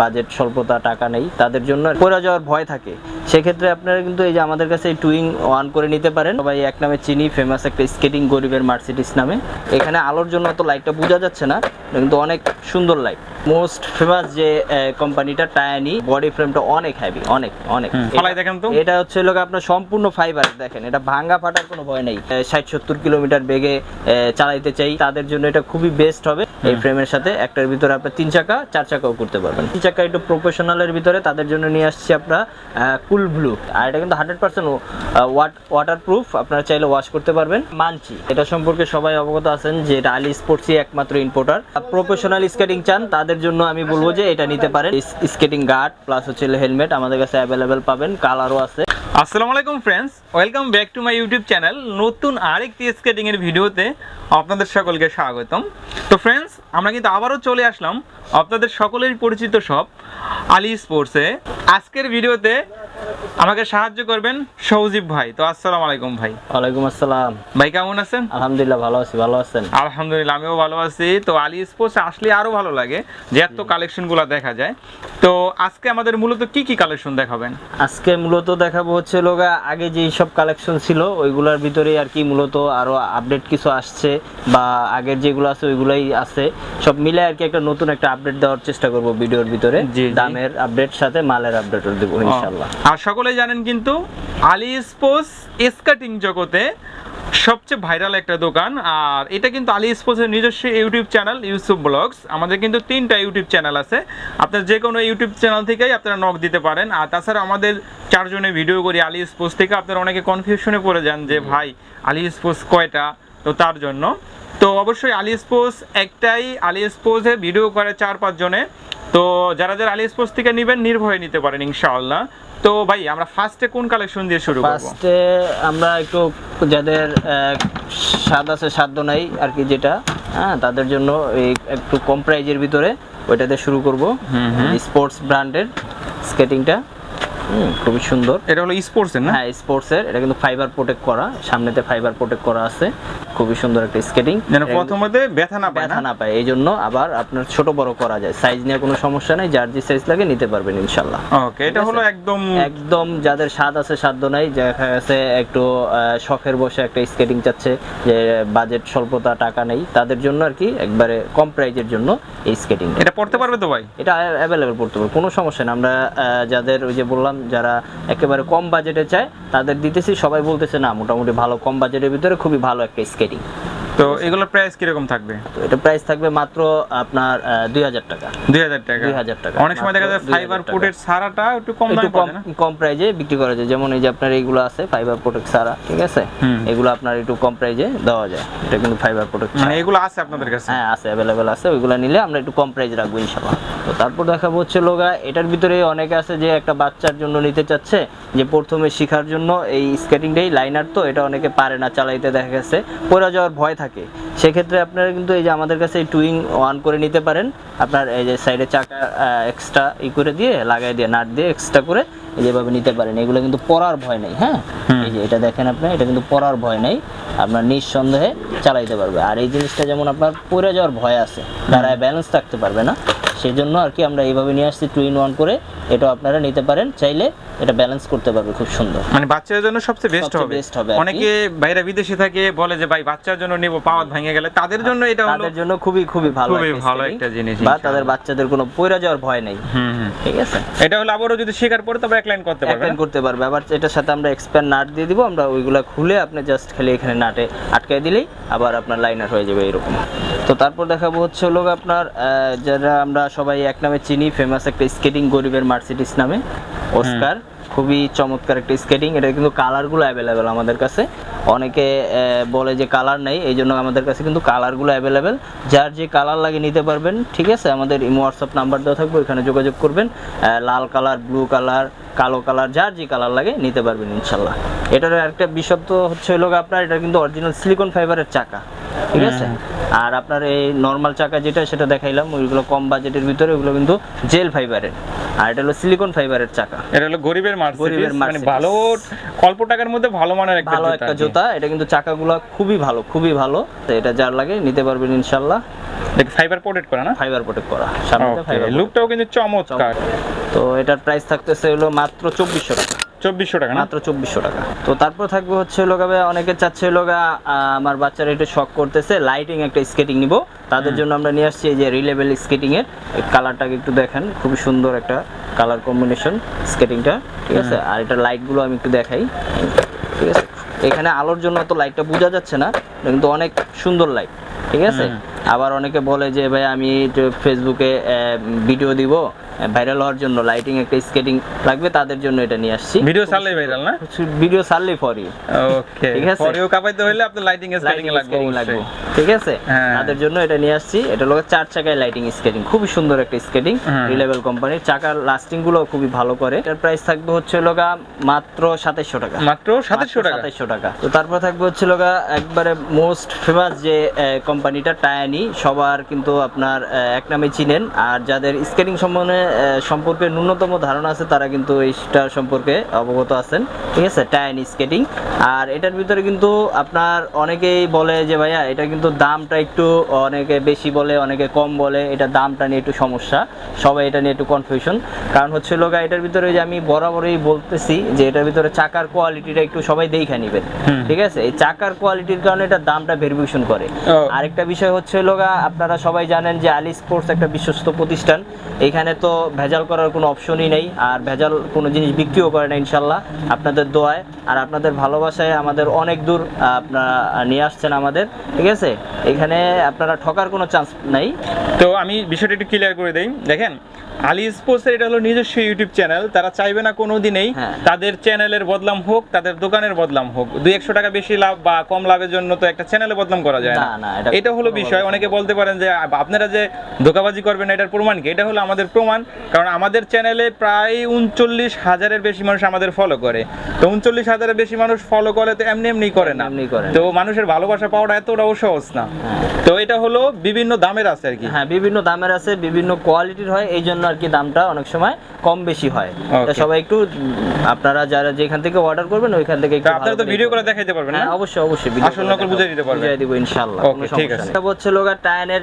Budget স্বল্পতা টাকা নেই তাদের জন্য পড়ে যাওয়ার ভয় থাকে। সেক্ষেত্রে আপনারা কিন্তু এই যে আমাদের কাছে টুইং ওয়ান করে নিতে পারেন। সবাই এক নামে চিনি ফেমাস একটা স্কেটিং গরিবের মার্সিডিস নামে। এখানে আলোর জন্য তো লাইটটা বোঝা যাচ্ছে না কিন্তু অনেক সুন্দর লাইট মোস্ট ফেমাস যে কোম্পানিটা টায়ানি বডি ফ্রেমটা অনেক হেভি অনেক অনেক। এটা- দেখেন তো। এটা হচ্ছে লোক আপনার সম্পূর্ণ ফাইবার দেখেন এটা ভাঙ্গা ফাটার কোনো ভয় নেই। ষাট সত্তর কিলোমিটার বেগে চালাইতে চাই তাদের জন্য এটা খুবই বেস্ট হবে এই ফ্রেমের সাথে। একটার ভিতরে আপনার তিন চাকা চার চাকাও করতে পারবেন। তিন চাকা একটু প্রফেশনালের ভিতরে তাদের জন্য নিয়ে আসছি আমরা কুল ব্লু। আর এটা কিন্তু হান্ড্রেড পার্সেন্ট ওয়াটার প্রুফ আপনারা চাইলে ওয়াশ করতে পারবেন। মানছি। এটা সম্পর্কে সবাই অবগত আছেন যে এটা আলি স্পোর্টসই একমাত্র ইম্পোর্টার প্রফেশনাল স্কেটিং চান, তাদের জন্য আমি বলব যে এটা নিতে পারেন। স্কেটিং গার্ড প্লাস হচ্ছে হেলমেট আমাদের কাছে অ্যাভেলেবেল পাবেন কালারও আছে। আসসালামু আলাইকুম friends welcome back to my YouTube channel নতুন আরেকটি স্কেটিং এর ভিডিওতে আপনাদের সকলকে স্বাগতম। তো ফ্রেন্ডস আমরা কিন্তু আবারও চলে আসলাম আপনাদের সকলের পরিচিত সব আলি স্পোর্টসে। আজকের ভিডিওতে আমাকে সাহায্য করবেন সৌজিব ভাই। তো আসসালামু আলাইকুম ভাই। ওয়ালাইকুম আসসালাম। ভাই কেমন আছেন? আলহামদুলিল্লাহ ভালো আছি ভালো আছেন? আলহামদুলিল্লাহ আমিও ভালো আছি। তো আলী স্পোর্টস আসলে আরও ভালো লাগে যে এত কালেকশনগুলো দেখা যায়। তো আজকে আমাদের মূলত কি কি কালেকশন দেখাবেন? আজকে মূলত দেখাবো হচ্ছে লোগা আগে যে সব কালেকশন ছিল ওইগুলোর ভিতরেই আর কি মূলত আরও আপডেট কিছু আসছে বা আগের যেগুলো আছে ওইগুলাই আছে। সব মিলে আর কি একটা নতুন একটা আপডেট দেওয়ার চেষ্টা করব ভিডিওর ভিতরে। দামের আপডেট সাথে মালের আপডেটও দেবো ইনশাল্লাহ আর সকলে জানেন কিন্তু আলি স্পোর্টস স্কাটিং জগতে সবচেয়ে ভাইরাল একটা দোকান। আর এটা কিন্তু আলি স্পোর্টসের নিজস্ব ইউটিউব চ্যানেল ইউসুফ ব্লগস। আমাদের কিন্তু তিনটা ইউটিউব চ্যানেল আছে। আপনার যে কোনো ইউটিউব চ্যানেল থেকেই আপনারা নক দিতে পারেন। আর তাছাড়া আমাদের চারজনে ভিডিও করি আলি স্পোর্টস থেকে। আপনারা অনেকে কনফিউশনে পড়ে যান যে ভাই আলি স্পোর্টস কয়টা? তো তার জন্য। তো অবশ্যই আলি স্পোর্টস একটাই। আলি স্পোর্টসে ভিডিও করে চার পাঁচ জনে তো যারা যারা আলি স্পোর্টস থেকে নেবেন নির্ভয়ে নিতে পারেন ইনশাআল্লাহ। তো ভাই আমরা ফার্স্টে কোন কালেকশন দিয়ে শুরু করব? ফার্স্টে আমরা একটু যাদের স্বাদ আছে সাধ্য নাই আর কি যেটা হ্যাঁ তাদের জন্য এই একটু কম প্রাইজের ভিতরে ওইটাতে শুরু করব। স্পোর্টস ব্র্যান্ডের স্কেটিংটা খুবই সুন্দর। এটা হলো স্পোর্টসের না? হ্যাঁ স্পোর্টসের। এটা কিন্তু ফাইবার প্রোটেক্ট করা। সামনেতে ফাইবার প্রোটেক্ট করা আছে। খুবই সুন্দর একটা স্কেটিং যেন প্রথমতে ব্যথা না পায় ব্যথা না না পায়। এই জন্য আবার আপনার ছোট বড় করা যায়। সাইজ নিয়ে কোনো সমস্যা নেই। যার যে সাইজ লাগে নিতে পারবেন ইনশাল্লাহ। ওকে এটা হলো একদম একদম যাদের স্বাদ আছে সাধ্য নাই দেখা গেছে একটু শখের বসে একটা স্কেটিং চাচ্ছে যে বাজেট স্বল্পতা টাকা নেই তাদের জন্য আর কি একবারে কম প্রাইজের জন্য এই স্কেটিং এটা পড়তে পারবে তো ভাই? এটা অ্যাভেলেবেল করতে পারব। কোনো সমস্যা নেই। আমরা যাদের ওই যে বললাম যারা একেবারে কম বাজেটে চায়, তাদের দিতেছি। সবাই বলতেছে, না, মোটামুটি ভালো কম বাজেটের ভিতরে খুবই ভালো একটা স্কেটিং তো এগুলোর প্রাইস কীরকম থাকবে? এটা প্রাইস থাকবে মাত্র আপনার দুই হাজার টাকা। দুই হাজার টাকা। 2000 টাকা। অনেক সময় দেখা যায় ফাইবার টাকা। সারাটা একটু কম দামে কম কম প্রাইজে বিক্রি করা যায়। যেমন এই যে আপনার এইগুলো আছে ফাইবার প্রোটেক্ট সারা ঠিক আছে? এগুলো আপনার একটু কম প্রাইজে দেওয়া যায়। এটা কিন্তু ফাইবার প্রোটেক্ট মানে এগুলো আছে আপনাদের কাছে? হ্যাঁ আছে অ্যাভেলেবেল আছে। ওইগুলো নিলে আমরা একটু কম প্রাইস রাখব ইনশাল্লাহ তো তারপর দেখাবো হচ্ছে লোগা। এটার ভিতরে অনেকে আছে যে একটা বাচ্চার জন্য নিতে চাচ্ছে যে প্রথমে শেখার জন্য। এই স্কেটিংটাই লাইনার তো এটা অনেকে পারে না চালাইতে দেখা গেছে। পড়ে যাওয়ার ভয় থাকে। সেক্ষেত্রে আপনারা কিন্তু এই যে আমাদের কাছে টুইং ওয়ান করে নিতে পারেন। আপনার এই যে সাইডে চাকা এক্সট্রা ই করে দিয়ে লাগাই দিয়ে নাট দিয়ে এক্সট্রা করে এই যেভাবে নিতে পারেন। এগুলো কিন্তু পড়ার ভয় নেই হ্যাঁ? এই যে এটা দেখেন আপনি এটা কিন্তু পড়ার ভয় নেই। আপনার নিঃসন্দেহে চালাইতে পারবে। আর এই জিনিসটা যেমন আপনার পড়ে যাওয়ার ভয় আছে দাঁড়ায় ব্যালেন্স থাকতে পারবে না। সেই জন্য আর কি আমরা এইভাবে নিয়ে আসছি টু ইন ওয়ান করে। এটা আপনারা নিতে পারেন চাইলে এটা ব্যালেন্স করতে পারবে খুব সুন্দর। মানে বাচ্চাদের জন্য সবচেয়ে বেস্ট হবে। best হবে অনেকে বাইরে বিদেশে থাকে বলে যে ভাই বাচ্চার জন্য নেব পাওয়াত ভেঙে গেলে। তাদের জন্য এটা হলো তাদের জন্য খুবই খুবই ভালো খুবই ভালো একটা জিনিস, বা তাদের বাচ্চাদের কোনো পড়ে যাওয়ার ভয় নেই। ঠিক আছে? এটা হলো আবারও যদি শেখার পরে তবে এক লাইন করতে পারবে অ্যাটেন্ড করতে পারবে। আবার এটার সাথে আমরা এক্সপ্যান্ড নাট দিয়ে দিব আমরা ওইগুলা খুলে আপনি জাস্ট খালি এখানে নাটে আটকায় দিলেই আবার আপনার লাইনার হয়ে যাবে এরকম। তো তারপর দেখাবো হচ্ছে হলো আপনার আহ, যারা আমরা সবাই এক নামে চিনি ফেমাস একটা স্কেটিং গরিবের মার্সিডিস নামে। অস্কার খুবই চমৎকার একটা স্কেটিং এটা কিন্তু কালারগুলো অ্যাভেলেবেল আমাদের কাছে। অনেকে বলে যে কালার নেই এই জন্য আমাদের কাছে কিন্তু কালারগুলো অ্যাভেলেবেল যার যে কালার লাগে নিতে পারবেন ঠিক আছে? আমাদের ইমো হোয়াটসঅ্যাপ নাম্বার দেওয়া থাকবে ওইখানে যোগাযোগ করবেন। লাল কালার ব্লু কালার কালো কালার যার যে কালার লাগে নিতে পারবেন ইনশাল্লাহ। এটার একটা বিশব্দ হচ্ছে হলো আপনার এটা কিন্তু অরিজিনাল সিলিকন ফাইবারের চাকা ঠিক আছে? আর আপনার এই নর্মাল চাকা যেটা সেটা দেখাইলাম ওইগুলো কম বাজেটের ভিতরে ওগুলো কিন্তু জেল ফাইবারের আর এটা হলো সিলিকন ফাইবারের চাকা। এটা হলো গরিবের গরিবের মানে ভালো অল্প টাকার মধ্যে ভালো মানের একটা ভালো একটা জুতা এটা কিন্তু চাকাগুলো খুবই ভালো খুবই ভালো। তো এটা যার লাগে নিতে পারবেন ইনশাল্লাহ। দেখ ফাইবার প্রোটেক্ট করা না? ফাইবার প্রোটেক্ট করা সামনে ফাইবার লুকটাও কিন্তু চমৎকার। তো এটার প্রাইস থাকতেছে হলো মাত্র চব্বিশশো টাকা। চব্বিশশো টাকা মাত্র চব্বিশশো টাকা। তো তারপর থাকবে হচ্ছে লোকাবে অনেকে চাচ্ছে লোকা আমার বাচ্চারা একটু শখ করতেছে লাইটিং একটা স্কেটিং নিব। তাদের জন্য আমরা নিয়ে আসছি এই যে রিলেবেল স্কেটিং এর। কালারটাকে একটু দেখেন খুবই সুন্দর একটা কালার কম্বিনেশন স্কেটিংটা ঠিক আছে? আর এটা লাইটগুলো আমি একটু দেখাই। ঠিক আছে? এখানে আলোর জন্য তো লাইটটা বোঝা যাচ্ছে না কিন্তু অনেক সুন্দর লাইট ঠিক আছে? আবার অনেকে বলে যে ভাই আমি ফেসবুকে ভিডিও দিব। ভাইরাল হওয়ার জন্য লাইটিং একটা স্কেটিং লাগবে তাদের জন্য এটা নিয়ে আসছি। ভিডিও চাললেই ভাইরাল না? ভিডিও সারলেই ফরি ওকে ঠিক আছে। পরেও কাপাইতে হলে আপনার লাইটিং সেটিং লাগবে লাগবে। ঠিক আছে? হ্যাঁ। তাদের জন্য এটা নিয়ে আসছি। এটা হলো চার চাকায় লাইটিং স্কেটিং খুবই সুন্দর একটা স্কেটিং। রিলেভেল কোম্পানির চাকার লাস্টিংগুলো খুবই ভালো করে। এটার প্রাইস থাকবে হচ্ছে লোগা মাত্র সাতাইশশো টাকা। মাত্র সাতাশশো টাকা? সাতাইশশো টাকা। তো তারপর থাকবে হচ্ছে লোগা একবারে মোস্ট ফেমাস যে কোম্পানিটা টায়ানি সবার কিন্তু আপনার এক নামে চিনেন। আর যাদের স্কেটিং সম্বন্ধে সম্পর্কে ন্যূনতম ধারণা আছে, তারা কিন্তু এইটার সম্পর্কে অবগত আছেন। ঠিক আছে? টাইন স্কেটিং আর এটার ভিতরে কিন্তু আপনার অনেকেই বলে যে, ভাইয়া, এটা কিন্তু দামটা একটু অনেকে বেশি বলে, অনেকে কম বলে, এটা দামটা নিয়ে একটু সমস্যা। সবাই এটা নিয়ে একটু কনফিউশন কারণ হচ্ছে লোকা এটার ভিতরে যে আমি বরাবরই বলতেছি যে এটার ভিতরে চাকার কোয়ালিটিটা একটু সবাই দেখে নেবেন ঠিক আছে? এই চাকার কোয়ালিটির কারণে এটা দামটা ভেরিফিকেশন করে। আরেকটা বিষয় হচ্ছে লোগা আপনারা সবাই জানেন যে আলি স্পোর্টস একটা বিশ্বস্ত প্রতিষ্ঠান। এখানে তো ভেজাল করার কোনো অপশনই নেই আর ভেজাল কোনো জিনিস বিক্রিও করে না ইনশাল্লাহ আপনাদের দোয়ায়। আর আপনাদের ভালোবাসায় আমাদের অনেক দূর আপনারা নিয়ে আসছেন আমাদের ঠিক আছে? এখানে আপনারা ঠকার কোনো চান্স নাই। তো আমি বিষয়টা একটু ক্লিয়ার করে দেই। দেখেন আলি স্পোর্টসের এটা হলো নিজস্ব ইউটিউব চ্যানেল তারা চাইবে না কোনো দিনেই হ্যাঁ। তাদের চ্যানেলের বদলাম হোক তাদের দোকানের বদলাম হোক। দুই একশো টাকা বেশি লাভ বা কম লাভের জন্য তো একটা চ্যানেলে বদনাম করা যায় না। এটা হলো বিষয়। অনেকে বলতে পারেন যে আপনারা যে ধোকাবাজি করবেন এটার প্রমাণ কি? এটা হলো আমাদের প্রমাণ কারণ আমাদের চ্যানেলে প্রায় উনচল্লিশ হাজারের বেশি মানুষ আমাদের ফলো করে। তো উনচল্লিশ হাজারের বেশি মানুষ ফলো করে তো এমনি এমনি করে না। এমনি করে না। তো মানুষের ভালোবাসা পাওয়াটা এতটাও সহজ না। তো এটা হলো বিভিন্ন দামের আছে আর কি। হ্যাঁ বিভিন্ন দামের আছে বিভিন্ন কোয়ালিটির হয় এই জন্য আর কি দামটা অনেক সময় কম বেশি হয়। সবাই একটু আপনারা যারা যেখান থেকে অর্ডার করবেন ওইখান থেকে আপনারা তো ভিডিও করে দেখাইতে পারবেন হ্যাঁ অবশ্যই অবশ্যই আসল নকল বুঝিয়ে দিতে পারবেন। বুঝিয়ে দিব ইনশাআল্লাহ কোনো ঠিক সমস্যা আছে। নেই। এটা হচ্ছে লোগা টায়ানের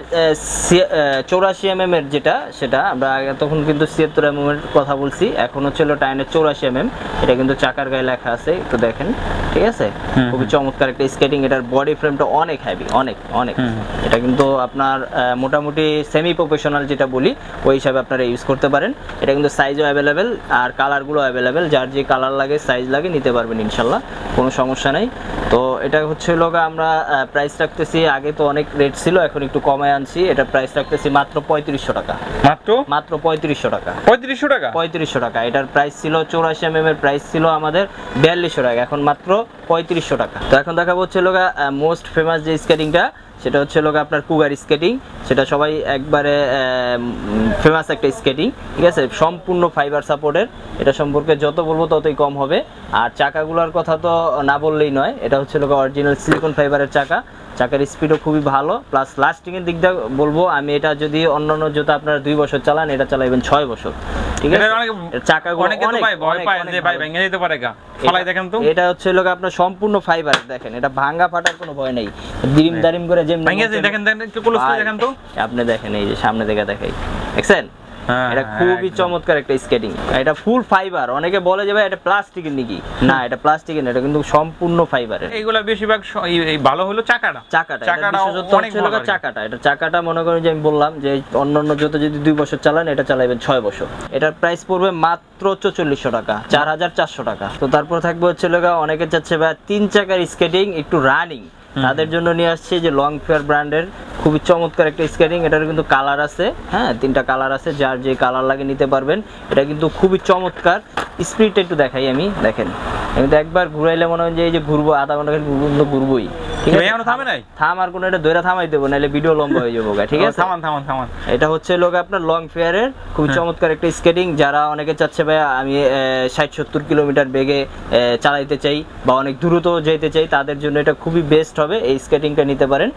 চৌরাশি এম এর যেটা সেটা আমরা আগে তখন কিন্তু এম এর কথা বলছি এখন হচ্ছে টায়ানের এম এটা কিন্তু চাকার গায়ে লেখা আছে একটু দেখেন ঠিক আছে? খুবই চমৎকার একটা স্কেটিং এটার বডি ফ্রেমটা অনেক হেভি অনেক অনেক। এটা কিন্তু আপনার মোটামুটি সেমি প্রফেশনাল যেটা বলি ওই হিসাবে আপনারা ইউজ করতে পারেন। এটা কিন্তু সাইজও অ্যাভেলেবেল আর কালারগুলো অ্যাভেলেবেল যার যে কালার লাগে সাইজ লাগে নিতে পারবেন ইনশাল্লাহ কোনো সমস্যা নেই। তো এটা হচ্ছে লোক আমরা প্রাইস রাখতেছি আগে তো অনেক রেট ছিল এখন একটু কমায় আনছি। এটা প্রাইস রাখতেছি মাত্র পঁয়ত্রিশশো টাকা। মাত্র? মাত্র পঁয়ত্রিশশো টাকা। পঁয়ত্রিশশো টাকা? পঁয়ত্রিশশো টাকা। এটার প্রাইস ছিল চৌরাশি এম এর প্রাইস ছিল আমাদের বিয়াল্লিশশো টাকা। এখন মাত্র পঁয়ত্রিশশো টাকা। তো এখন দেখা হচ্ছে লোক মোস্ট ফেমাস যে স্কেটিংটা সেটা হচ্ছে লোক আপনার কুগার স্কেটিং সেটা সবাই একবারে ফেমাস একটা স্কেটিং ঠিক আছে? সম্পূর্ণ ফাইবার সাপোর্টের এটা সম্পর্কে যত বলব ততই কম হবে। আর চাকাগুলোর কথা তো না বললেই নয়, এটা হচ্ছে লোক অরিজিনাল সিলিকন ফাইবারের চাকা। চাকার স্পিডও খুবই ভালো। প্লাস লাস্টিংয়ের দিক দিয়ে বলব আমি এটা যদি অন্যান্য জুতা আপনারা দুই বছর চালান এটা চালাইবেন ছয় বছর। ঠিক আছে? এটার অনেক- অনেকে তো ভাই ভয় পায় যে ভাই ভেঙে যেতে পারে গা। ফলাই এটা- দেখেন তো। এটা হচ্ছে লোক আপনার সম্পূর্ণ ফাইবার দেখেন। এটা ভাঙা ফাটার কোনো ভয় নেই। দিরিম দারিম করে যেমনি ভেঙে যায় দেখেন দেখেন একটু ক্লোজ করে দেখেন তো। আপনি দেখেন এই যে সামনে থেকে দেখাই। দেখছেন? হ্যাঁ, এটা হ্যাঁ, খুবই চমৎকার একটা স্কেটিং এটা ফুল ফাইবার অনেকে বলে যে ভাই এটা প্লাস্টিকের নাকি? না এটা প্লাস্টিকের না এটা কিন্তু সম্পূর্ণ ফাইবারের এইগুলা বেশিরভাগ এই- ভালো হলো চাকাটা। চাকাটা চাকাটা বিশেষত। চাকাটা। এটা চাকাটা মনে করেন যে আমি বললাম যে অন্যান্য জুতো যদি দুই বছর চালান এটা চালাবেন ছয় বছর। এটার প্রাইস পড়বে মাত্র চৌচল্লিশশো টাকা চার হাজার চারশো টাকা। তো তারপর থাকবে হচ্ছে লোক অনেকে চাচ্ছে ভাই তিন চাকার স্কেটিং একটু রানিং তাদের জন্য নিয়ে আসছে যে লং ফেয়ার ব্র্যান্ডের খুবই চমৎকার একটা স্কেটিং এটার কিন্তু কালার আছে। হ্যাঁ তিনটা কালার আছে, যার যে কালার লাগে নিতে পারবেন। এটা কিন্তু খুবই চমৎকার। স্পিডটা একটু দেখাই আমি, দেখেন। আমি তো একবার ঘুরাইলে মনে হয় যে এই যে ঘুরবো, আধা ঘণ্টা ঘুরবো ঘুরবোই। এখনও থামে নাই? থাম কোনো এটা দৈরা থামাই দেবো নাহলে ভিডিও লম্বা হয়ে যাব ঠিক আছে? থামান থামান থামান। এটা হচ্ছে লোক আপনার লং ফেয়ারের খুব। চমৎকার একটা স্কেটিং যারা অনেকে চাচ্ছে ভাই আমি ষাট সত্তর কিলোমিটার বেগে চালাইতে চাই বা অনেক দ্রুত যেতে চাই তাদের জন্য এটা খুবই বেস্ট হবে এই স্কেটিংটা নিতে পারেন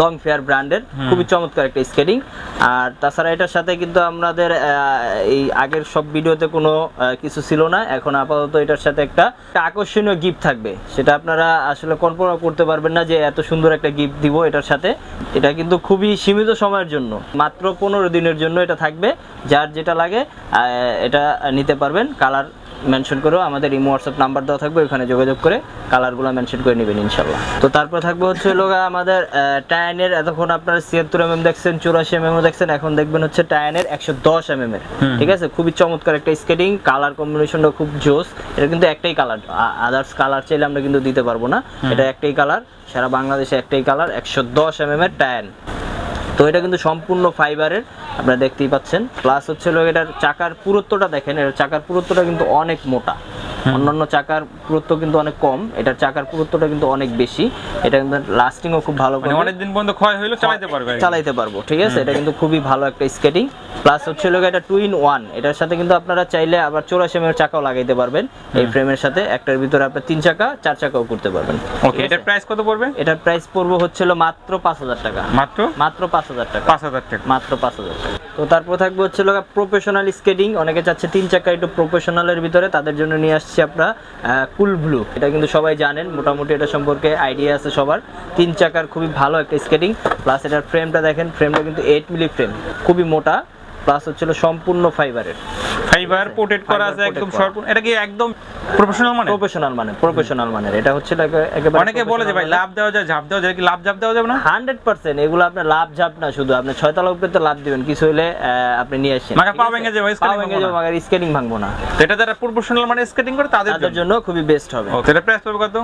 লং ফেয়ার ব্র্যান্ডের খুবই চমৎকার একটা স্কেটিং আর তাছাড়া এটার সাথে কিন্তু আমাদের আহ, এই আগের সব ভিডিওতে কোনো কিছু ছিল না এখন আপাতত এটার সাথে একটা একটা আকর্ষণীয় গিফট থাকবে সেটা আপনারা আসলে কল্পনা করতে পারবেন না যে এত সুন্দর একটা গিফট দিব এটার সাথে, এটা কিন্তু খুবই সীমিত সময়ের জন্য। মাত্র পনেরো দিনের জন্য এটা থাকবে, যার যেটা লাগে এটা নিতে পারবেন। কালার মেনশন করেও আমাদের ইমো হোয়াটসঅ্যাপ নাম্বার দেওয়া থাকবে ওখানে যোগাযোগ করে কালারগুলো মেনশন করে নেবেন ইনশাল্লাহ তো তারপর থাকবে হচ্ছে লোক আমাদের টায়ানের এতক্ষণ আপনারা ছিয়াত্তর এম এম দেখছেন চুরাশি এম এম দেখছেন এখন দেখবেন হচ্ছে টায়ানের একশো দশ এম এম এর। ঠিক আছে? খুবই চমৎকার একটা স্কেটিং কালার কম্বিনেশনটা খুব জোস। এটা কিন্তু একটাই কালার আদার্স কালার চাইলে আমরা কিন্তু দিতে পারব না। এটা একটাই কালার সারা বাংলাদেশে একটাই কালার একশো দশ এম এম এর টায়ান তো এটা কিন্তু সম্পূর্ণ ফাইবারের আপনারা দেখতেই পাচ্ছেন। প্লাস হচ্ছে হলো এটার চাকার পুরুত্বটা দেখেন এটার চাকার পুরুত্বটা কিন্তু অনেক মোটা। অন্যান্য চাকার পুরুত্ব কিন্তু অনেক কম এটার চাকার পুরুত্বটা কিন্তু অনেক বেশি। এটা কিন্তু লাস্টিংও খুব ভালো মানে অনেক দিন পর্যন্ত ক্ষয় হইল চালাতে পারবে। চালাইতে পারব ঠিক আছে? এটা কিন্তু খুবই ভালো একটা স্কেটিং প্লাস হচ্ছে লোক এটা টু ইন ওয়ান এটার সাথে কিন্তু আপনারা চাইলে আবার চৌরাশি এম চাকাও লাগাইতে পারবেন এই ফ্রেমের সাথে। একটার ভিতরে আপনার তিন চাকা চার চাকাও করতে পারবেন। ওকে এটার প্রাইস কত পড়বে? এটার প্রাইস পড়বে হচ্ছিল মাত্র পাঁচ হাজার টাকা। মাত্র? মাত্র পাঁচ হাজার টাকা। পাঁচ হাজার টাকা। মাত্র পাঁচ হাজার টাকা। তো তারপর থাকবে হচ্ছে লোক প্রফেশনাল স্কেটিং অনেকে চাচ্ছে তিন চাকা একটু প্রফেশনালের ভিতরে তাদের জন্য নিয়ে আসছি আমরা কুল ব্লু এটা কিন্তু সবাই জানেন মোটামুটি এটা সম্পর্কে আইডিয়া আছে সবার। তিন চাকার খুবই ভালো একটা স্কেটিং প্লাস এটার ফ্রেমটা দেখেন ফ্রেমটা কিন্তু এইট মিলি ফ্রেম খুবই মোটা। প্লাস হচ্ছিল সম্পূর্ণ ফাইবারের ফাইবার পোর্টেড করা আছে একদম শর্ট এটা কি একদম প্রফেশনাল মানে প্রফেশনাল মানে প্রফেশনাল মানের। এটা হচ্ছে একে- একেবারে অনেকে বলে যে ভাই লাভ দেওয়া যায় ঝাপ দেওয়া যায় কি লাভ ঝাপ দেওয়া যাবে না? হান্ড্রেড পার্সেন্ট এগুলো আপনার লাভ ঝাপ না শুধু। আপনি ছয়তলা উপরে তো লাভ দিবেন কিছু হলে আপনি নিয়ে আসেন। মাগা পা ভেঙে যাবে, skating ভেঙে যাবে মাগার স্কেটিং ভাঙবো না। এটা যারা প্রফেশনাল মানে স্কেটিং করে তাদের জন্য। খুবই বেস্ট হবে। ও তো এটা প্রাইস পড়বে কত?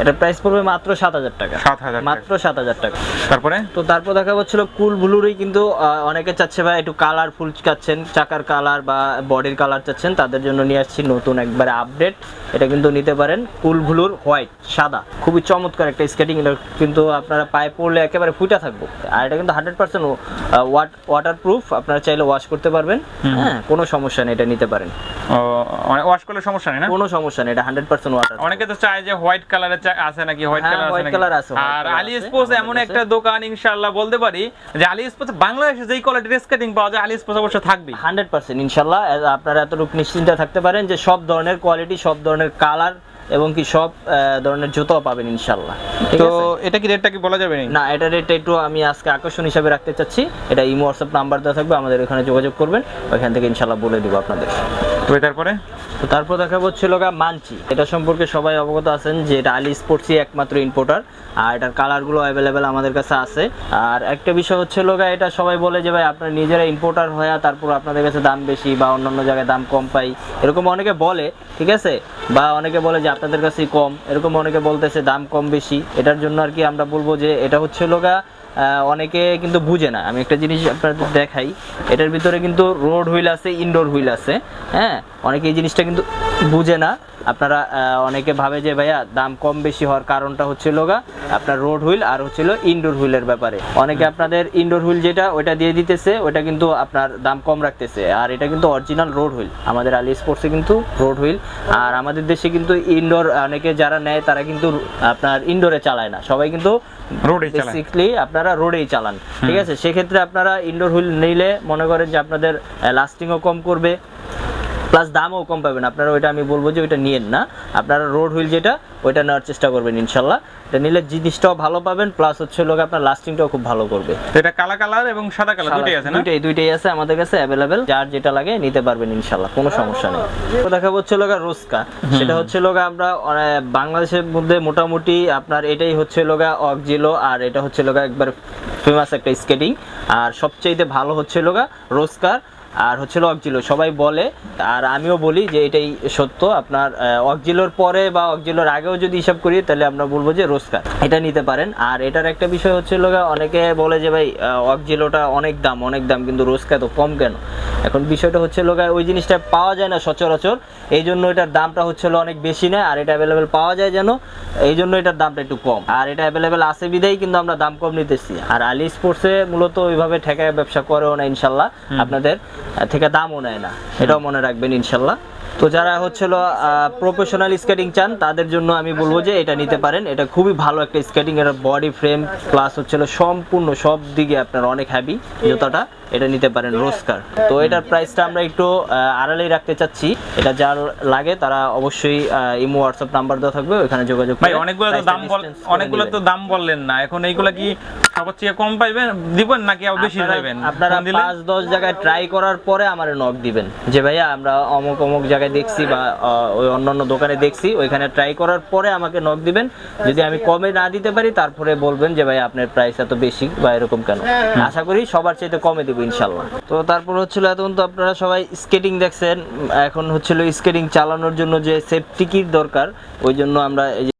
এটা প্রাইস পড়বে মাত্র সাত হাজার টাকা। সাত হাজার মাত্র সাত হাজার টাকা। তারপরে? তো তারপর দেখা যাচ্ছিল কুল ব্লুরই কিন্তু অনেকে চাচ্ছে ভাই একটু কালারফুল চাচ্ছেন চাকার কালার বা বডির কালার চাচ্ছেন তাদের জন্য নিয়ে আসছি নতুন একবারে আপডেট এটা কিন্তু নিতে পারেন কুল ব্লুর হোয়াইট সাদা। খুবই চমৎকার একটা স্কেটিং এটা কিন্তু আপনারা পায়ে পড়লে একেবারে ফুটা থাকব। আর এটা কিন্তু হান্ড্রেড পার্সেন্ট ওয়াটার প্রুফ আপনারা চাইলে ওয়াশ করতে পারবেন। হ্যাঁ কোনো সমস্যা নেই এটা নিতে পারেন। মানে ওয়াশ করলে সমস্যা নেই না? কোনো সমস্যা নেই এটা হান্ড্রেড পার্সেন্ট ওয়াটার অনেকে তো চায় যে হোয়াইট আছে নাকি হোয়াইট হ্যাঁ, কালার আছে নাকি? আর আলি আমাদের এমন একটা দোকান ইনশাআল্লাহ বলতে পারি যে আলি স্পোর্টস বাংলাদেশে যেই কোয়ালিটির স্কেটিং পাওয়া যায় আলি অবশ্য থাকবে আপনারা এতটুকু নিশ্চিন্তে থাকতে পারেন যে সব ধরনের কোয়ালিটি সব ধরনের কালার এবং কি সব ধরনের জুতো পাবেন ইনশাল্লাহ তো এটা কি রেটটা কি বলা যাবে না না এটা রেটটা একটু আমি আজকে আকর্ষণ হিসাবে রাখতে চাচ্ছি। এটা ইমো হোয়াটসঅ্যাপ নাম্বার দেওয়া থাকবে আমাদের এখানে যোগাযোগ করবেন। ওইখান থেকে ইনশাল্লাহ বলে দিব আপনাদের। তো তারপরে? তারপর দেখা হচ্ছে লোকা মানচি এটা সম্পর্কে সবাই অবগত আছেন যে এটা আলি স্পোর্টসই একমাত্র ইম্পোর্টার আর এটার কালারগুলো অ্যাভেলেবেল আমাদের কাছে আছে। আর একটা বিষয় হচ্ছে লোকা এটা সবাই বলে যে ভাই আপনারা নিজেরা ইম্পোর্টার হয়ে তারপর আপনাদের কাছে দাম বেশি বা অন্যান্য জায়গায় দাম কম পাই। এরকম অনেকে বলে ঠিক আছে? বা অনেকে বলে যে আপনাদের কাছেই কম। এরকম অনেকে বলতেছে দাম কম বেশি। এটার জন্য আর কি আমরা বলব যে এটা হচ্ছে আহ, অনেকে কিন্তু বুঝে না। আমি একটা জিনিস আপনাদের দেখাই। এটার ভিতরে কিন্তু রোড হুইল আছে ইনডোর হুইল আছে। হ্যাঁ অনেকে এই জিনিসটা কিন্তু বুঝে না। আপনারা অনেকে ভাবে যে, ভাইয়া, দাম কম বেশি হওয়ার কারণটা হচ্ছিল গা আপনার রোড হুইল আর হচ্ছিল ইনডোর হুইলের ব্যাপারে। অনেকে আপনাদের ইনডোর হুইল যেটা, ওইটা দিয়ে দিতেছে, ওইটা কিন্তু আপনার দাম কম রাখতেছে। আর এটা কিন্তু অরিজিনাল রোড হুইল আমাদের আলি স্পোর্টসে কিন্তু রোড হুইল আর আমাদের দেশে কিন্তু ইনডোর অনেকে যারা নেয়, তারা কিন্তু আপনার ইনডোরে চালায় না। সবাই কিন্তু রোডে বেসিকলি আপনারা রোডেই চালান। ঠিক আছে? সেক্ষেত্রে আপনারা ইনডোর হুইল নিলে মনে করেন যে আপনাদের লাস্টিংও কম করবে। প্লাস দামও কম পাবেন। আপনারা ওইটা আমি বলব যে ওইটা নিয়েন না। আপনারা রোড হুইল যেটা ওইটা নেওয়ার চেষ্টা করবেন ইনশাল্লাহ। এটা নিলে জিনিসটাও ভালো পাবেন প্লাস হচ্ছে লোক আপনার লাস্টিংটাও খুব ভালো করবে। এটা কালা কালার এবং সাদা কালার দুটোই আছে না? দুইটাই দুইটাই আছে আমাদের কাছে অ্যাভেলেবেল যার যেটা লাগে নিতে পারবেন ইনশাল্লাহ কোনো সমস্যা নেই। তো দেখা হচ্ছে লোগা রোস্কা সেটা হচ্ছে লোগা আমরা বাংলাদেশের মধ্যে মোটামুটি আপনার এটাই হচ্ছে লোগা অকজিলো আর এটা হচ্ছে লোগা একবার ফেমাস একটা স্কেটিং আর সবচেয়ে ভালো হচ্ছে লোগা রোস্কার আর হচ্ছে অকজিলো সবাই বলে আর আমিও বলি যে এটাই সত্য। আপনার অকজিলোর পরে বা অকজিলোর আগেও যদি হিসাব করি তাহলে আমরা বলব যে রোজকার। এটা নিতে পারেন। আর এটার একটা বিষয় হচ্ছে লোক অনেকে বলে যে ভাই অকজিলোটা অনেক দাম অনেক দাম কিন্তু রোজকা তো কম কেন? এখন বিষয়টা হচ্ছে লোক ওই জিনিসটা পাওয়া যায় না সচরাচর। এই জন্য এটার দামটা হচ্ছে অনেক বেশি নেয় আর এটা অ্যাভেলেবেল পাওয়া যায় যেন এই জন্য এটার দামটা একটু কম। আর এটা অ্যাভেলেবেল আছে বিধাই কিন্তু আমরা দাম কম নিতেছি। আর আলি স্পোর্টসে মূলত ওইভাবে ঠেকায় ব্যবসা করেও না ইনশাল্লাহ আপনাদের। থেকে দামও নেয় না। এটাও মনে রাখবেন ইনশাল্লাহ। তো যারা হচ্ছিল প্রফেশনাল স্কেটিং চান, তাদের জন্য আমি বলব যে এটা নিতে পারেন। এটা খুবই ভালো একটা স্কেটিং এর বডি ফ্রেম প্লাস হচ্ছিল সম্পূর্ণ সব দিকে আপনার অনেক হ্যাভি জুতাটা। এটা নিতে পারেন রোজকার তো এটার প্রাইসটা আমরা একটু আড়ালেই রাখতে চাচ্ছি। এটা যার লাগে তারা অবশ্যই ইমো হোয়াটসঅ্যাপ নাম্বার দেওয়া থাকবে ওখানে যোগাযোগ ভাই অনেকগুলো তো দাম বল অনেকগুলো তো দাম বললেন না। এখন এইগুলা কি সবার চেয়ে কম পাইবেন দিবেন নাকি আরও বেশি যাবেন আপনারা? পাঁচ দশ জায়গায় ট্রাই করার পরে আমার নক দিবেন। যে ভাইয়া আমরা অমুক অমুক জায়গায় দেখছি বা আহ, ওই অন্যান্য দোকানে দেখছি ওইখানে ট্রাই করার পরে আমাকে নক দিবেন। যদি আমি কমে না দিতে পারি তারপরে বলবেন যে ভাই আপনার প্রাইস এত বেশি বা এরকম কেন? আশা করি সবার চাইতে কমে দেবো ইনশাল্লাহ তো তারপর হচ্ছিল এতক্ষণ তো আপনারা সবাই স্কেটিং দেখছেন। এখন হচ্ছিল স্কেটিং চালানোর জন্য যে সেফটি কিট দরকার, ওই জন্য আমরা এই